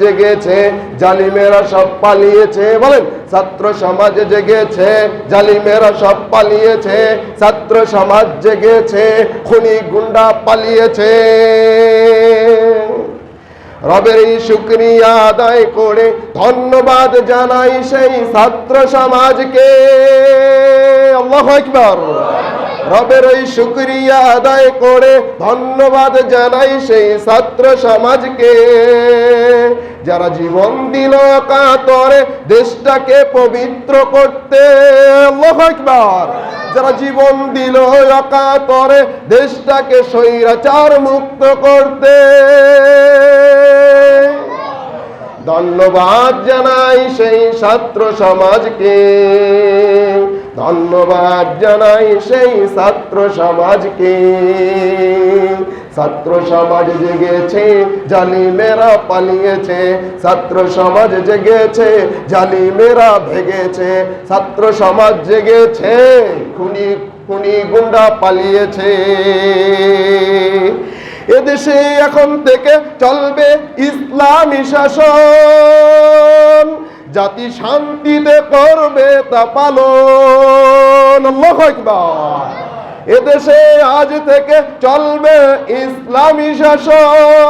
জেগেছে, জালিমেরা সব পালিয়েছে। বলেন, ছাত্র সমাজ জেগেছে, জালিমেরা সব পালিয়েছে, ছাত্র সমাজ জেগেছে, খুনি গুন্ডা পালিয়েছে। রবের এই শুক্রিয়া আদায় করে ধন্যবাদ জানাই সেই ছাত্র সমাজকে। আল্লাহু আকবার। রবের ওই শুক্রিয়া আদায় করে ধন্যবাদ জানাই সেই ছাত্র সমাজকে। যারা জীবন দিল কাতরে, দেশটাকে পবিত্র করতে। আকবার। যারা জীবন দিল অকাতরে, দেশটাকে স্বৈরাচার মুক্ত করতে। ধন্যবাদ জানাই সেই ছাত্র সমাজকে। ধন্যবাদ জানাই সেই ছাত্র সমাজকে। ছাত্র সমাজ জেগেছে, জালিমেরা পালিয়েছে। ছাত্র সমাজ জেগেছে, জালিমেরা ভেগেছে। ছাত্র সমাজ জেগেছে, খুনি খুনি গুন্ডা পালিয়েছে। এদেশে এখন থেকে চলবে ইসলামী শাসন। জাতি শান্তিতে করবে তা পালন। এদেশে আজ থেকে চলবে ইসলামী শাসন